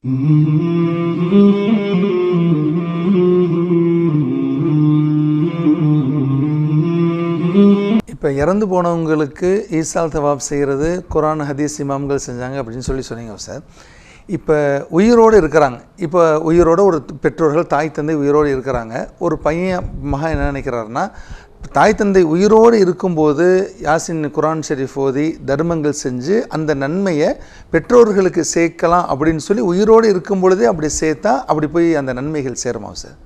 இப்போ இறந்து போனவங்களுக்கு ஈசால் தவாப் செய்கிறது குரான் ஹதீஸ் இமாம்கள் செஞ்சாங்க அப்படின்னு சொல்லி சொன்னீங்க சார். இப்போ உயிரோடு இருக்கிறாங்க. இப்போ உயிரோட ஒரு பெற்றோர்கள் தாய் தந்தை உயிரோடு இருக்கிறாங்க. ஒரு பையன் மகன் என்ன நினைக்கிறாருன்னா தாய் தந்தை உயிரோடு இருக்கும்போது யாசின் குரான் ஷெரீஃப் ஓதி தர்மங்கள் செஞ்சு அந்த நன்மையை பெற்றோர்களுக்கு சேர்க்கலாம் அப்படின்னு சொல்லி உயிரோடு இருக்கும் பொழுதே அப்படி சேர்த்தா அப்படி போய் அந்த நன்மைகள் சேருமா சார்?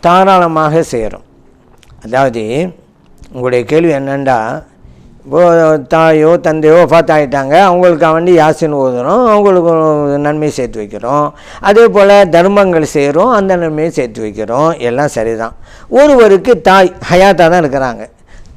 தாராளமாக சேரும். அதாவது உங்களுடைய கேள்வி என்னென்னா தாயோ தந்தையோ ஆயிட்டாங்க அவங்களுக்கு வேண்டி யாசின் ஓதுறோம் அவங்களுக்கு நன்மை சேர்த்து வைக்கிறோம். அதே போல் தர்மங்கள் செய்கிறோம் அந்த நன்மையை சேர்த்து வைக்கிறோம். எல்லாம் சரிதான். ஒருவருக்கு தாய் ஹயாத்தாக தான் இருக்கிறாங்க.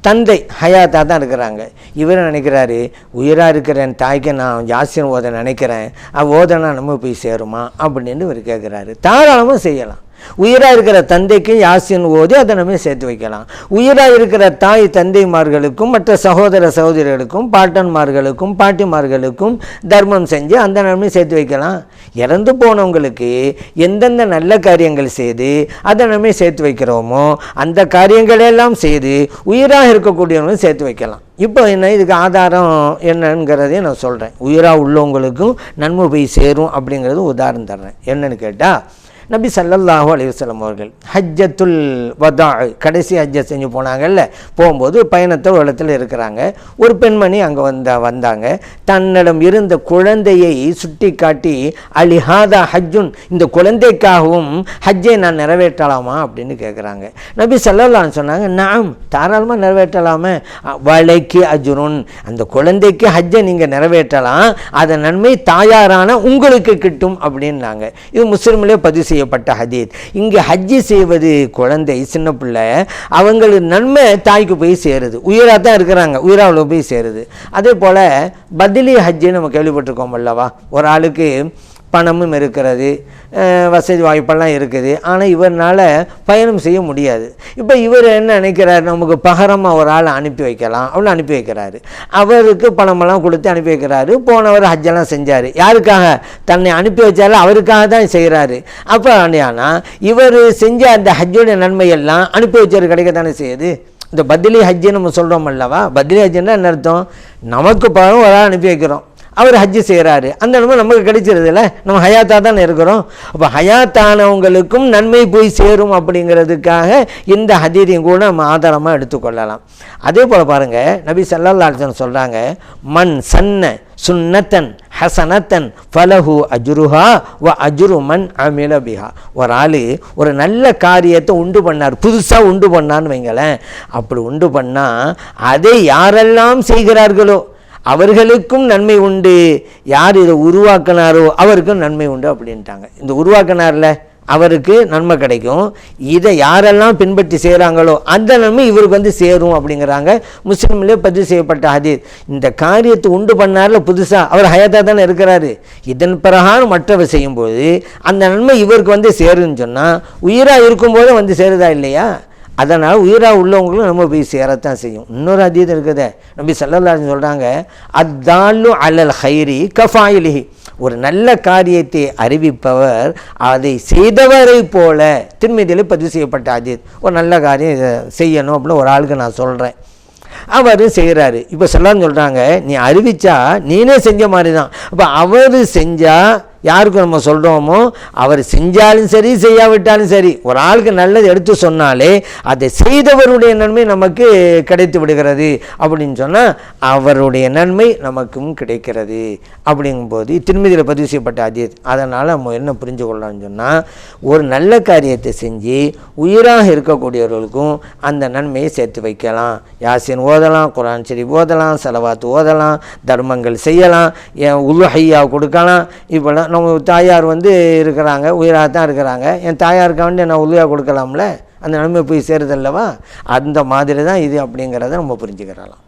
தந்தை ஹயாத்தாக தான் இருக்கிறாங்க. இவர் நினைக்கிறாரு உயிராக இருக்கிற என் தாய்க்கு நான் யாசின் ஓத நினைக்கிறேன். அது ஓதனா நம்ம போய் சேருமா? அப்படின்னு இவர் கேட்குறாரு தாராளமாக செய்யலாம். உயிராக இருக்கிற தந்தைக்கு யாசின் ஓதி அதை நம்ம சேர்த்து வைக்கலாம். உயிராக இருக்கிற தாய் தந்தைமார்களுக்கும் மற்ற சகோதர சகோதரிகளுக்கும் பாட்டன்மார்களுக்கும் பாட்டிமார்களுக்கும் தர்மம் செஞ்சு அந்த நன்மை சேர்த்து வைக்கலாம். இறந்து போனவங்களுக்கு எந்தெந்த நல்ல காரியங்கள் செய்து அதை நம்ம சேர்த்து வைக்கிறோமோ அந்த காரியங்களெல்லாம் செய்து உயிராக இருக்கக்கூடியவங்களும் சேர்த்து வைக்கலாம். இப்போ என்ன இதுக்கு ஆதாரம் என்னங்கிறதையும் நான் சொல்கிறேன் உயிராக உள்ளவங்களுக்கும் நன்மை போய் சேரும் அப்படிங்கிறது உதாரணம் தர்றேன். என்னன்னு கேட்டால் நபி சல்லல்லாஹூ அலிவசலம் அவர்கள் ஹஜ்ஜத்துல் வதா கடைசி ஹஜ்ஜை செஞ்சு போனாங்கல்ல போகும்போது பயணத்தை ஒரு இடத்துல இருக்கிறாங்க. ஒரு பெண்மணி அங்கே வந்த வந்தாங்க. தன்னிடம் இருந்த குழந்தையை சுட்டி காட்டி அலிஹாதா ஹஜ்ஜுன் இந்த குழந்தைக்காகவும் ஹஜ்ஜை நான் நிறைவேற்றலாமா? அப்படின்னு கேட்குறாங்க நபி சல்லல்லான்னு சொன்னாங்க நாம் தாராளமாக நிறைவேற்றலாமே. வலைக்கு அஜுருன் அந்த குழந்தைக்கு ஹஜ்ஜை நீங்கள் நிறைவேற்றலாம். அதன் நன்மை தாயாரான உங்களுக்கு கிட்டும். அப்படின்னாங்க. இது முஸ்லீம்லேயே பதிவு செய்யப்பட்ட ஹதீத். இங்கே ஹஜ்ஜி செய்வது குழந்தை சின்ன பிள்ளை அவங்களுக்கு நன்மை தாய்க்கு போய் சேருது. உயிராக தான் இருக்கிறாங்க உயிராவில் போய் சேருது. அதே போல் பதிலி ஹஜ்ஜின்னு நம்ம கேள்விப்பட்டிருக்கோம் அல்லவா? ஒரு ஆளுக்கு பணமும் இருக்கிறது வசதி வாய்ப்பெல்லாம் இருக்குது. ஆனால் இவரால் பயணம் செய்ய முடியாது. இப்போ இவர் என்ன நினைக்கிறார்? நமக்கு பகரமாக ஒரு ஆளை அனுப்பி வைக்கலாம் அப்படின்னு அனுப்பி வைக்கிறாரு. அவருக்கு பணமெல்லாம் கொடுத்து அனுப்பி வைக்கிறாரு. போனவர் ஹஜ்ஜெல்லாம் செஞ்சார். யாருக்காக? தன்னை அனுப்பி வச்சாலும் அவருக்காக தான் செய்கிறாரு அப்போ ஆனால் இவர் செஞ்ச அந்த ஹஜ்ஜோடைய நன்மையெல்லாம் அனுப்பி வச்சவர் கிடைக்க தானே செய்யுது? இந்த பதிலி ஹஜ்ஜு நம்ம சொல்கிறோம் அல்லவா? பதிலி ஹஜ்ஜுன்னா என்ன அர்த்தம்? நமக்கு பணம் ஒரு ஆள் அனுப்பி வைக்கிறோம். அவர் ஹஜ்ஜு செய்கிறாரு அந்த நன்மை நமக்கு கிடைச்சிருதுல்ல நம்ம ஹயாத்தாக தானே இருக்கிறோம். அப்போ ஹயாத்தானவங்களுக்கும் நன்மை போய் சேரும் அப்படிங்கிறதுக்காக இந்த ஹதீரையும் கூட நம்ம ஆதாரமாக எடுத்துக்கொள்ளலாம். அதே போல் பாருங்கள் நபி சல்லாஹன் சொல்கிறாங்க மண் சன்ன சுன்னத்தன் ஹசனத்தன் ஃபலஹு அஜுருஹா வ அஜுரு மண் அமில பிஹா. ஒரு ஆள் ஒரு நல்ல காரியத்தை உண்டு பண்ணார். புதுசாக உண்டு பண்ணான்னு வைங்களேன். அப்படி உண்டு பண்ணால் அதை யாரெல்லாம் செய்கிறார்களோ அவர்களுக்கும் நன்மை உண்டு. யார் இதை உருவாக்கினாரோ அவருக்கும் நன்மை உண்டு அப்படின்ட்டாங்க. இந்த உருவாக்கினார்ல அவருக்கு நன்மை கிடைக்கும். இதை யாரெல்லாம் பின்பற்றி செய்கிறாங்களோ அந்த நன்மை இவருக்கு வந்து சேரும் அப்படிங்கிறாங்க. முஸ்லீம்லேயே பதிவு செய்யப்பட்ட ஹதீர் இந்த காரியத்தை உண்டு பண்ணார்ல புதுசாக அவர் ஹயதாக தானே இருக்கிறாரு. இதன் பிரகாரம் மற்றவர் செய்யும்போது அந்த நன்மை இவருக்கு வந்து சேருன்னு சொன்னால் உயிராக இருக்கும்போது வந்து சேருதா இல்லையா? அதனால் உயிராக உள்ளவங்களும் நம்ம போய் சேரத்தான் செய்யும். இன்னொரு அதீதம் இருக்குதே நம்பி சல்லல்லாஜன் சொல்கிறாங்க அத்தாலு அலல் ஹைரி கஃபாயிலிஹி. ஒரு நல்ல காரியத்தை அறிவிப்பவர் அதை செய்தவரை போல திருமதியில் பதிவு செய்யப்பட்ட அஜித் ஒரு நல்ல காரியம் செய்யணும் அப்படின்னு ஒரு ஆளுக்கு நான் சொல்கிறேன் அவர் செய்கிறாரு இப்போ சொல்லான்னு சொல்கிறாங்க நீ அறிவிச்சா நீனே செஞ்ச மாதிரி தான் அப்போ அவர் செஞ்சால் யாருக்கு நம்ம சொல்கிறோமோ அவர் செஞ்சாலும் சரி செய்யாவிட்டாலும் சரி ஒரு ஆளுக்கு நல்லது எடுத்து சொன்னாலே அதை செய்தவருடைய நன்மை நமக்கு கிடைத்து விடுகிறது. அப்படின்னு சொன்னால் அவருடைய நன்மை நமக்கும் கிடைக்கிறது. அப்படிங்கும்போது திருமதியில் பதிவு செய்யப்பட்ட அஜித் அதனால் நம்ம என்ன புரிஞ்சு கொள்ளலாம்னு சொன்னால் ஒரு நல்ல காரியத்தை செஞ்சு உயிராக இருக்கக்கூடியவர்களுக்கும் அந்த நன்மையை சேர்த்து வைக்கலாம். யாசின் ஓதலாம் குரான் சரி ஓதலாம் செலவாத்து ஓதலாம் தர்மங்கள் செய்யலாம் என் உலுஹையா கொடுக்கலாம் இப்போலாம் நம்ம தாயார் வந்து இருக்கிறாங்க உயிராக தான் இருக்கிறாங்க. என் தாயாருக்கு வந்து நான் உதவியாக கொடுக்கலாம்ல? அந்த நன்மை போய் சேருதல்லவா? அந்த மாதிரி தான் இது அப்படிங்கிறத நம்ம புரிஞ்சுக்கிறலாம்.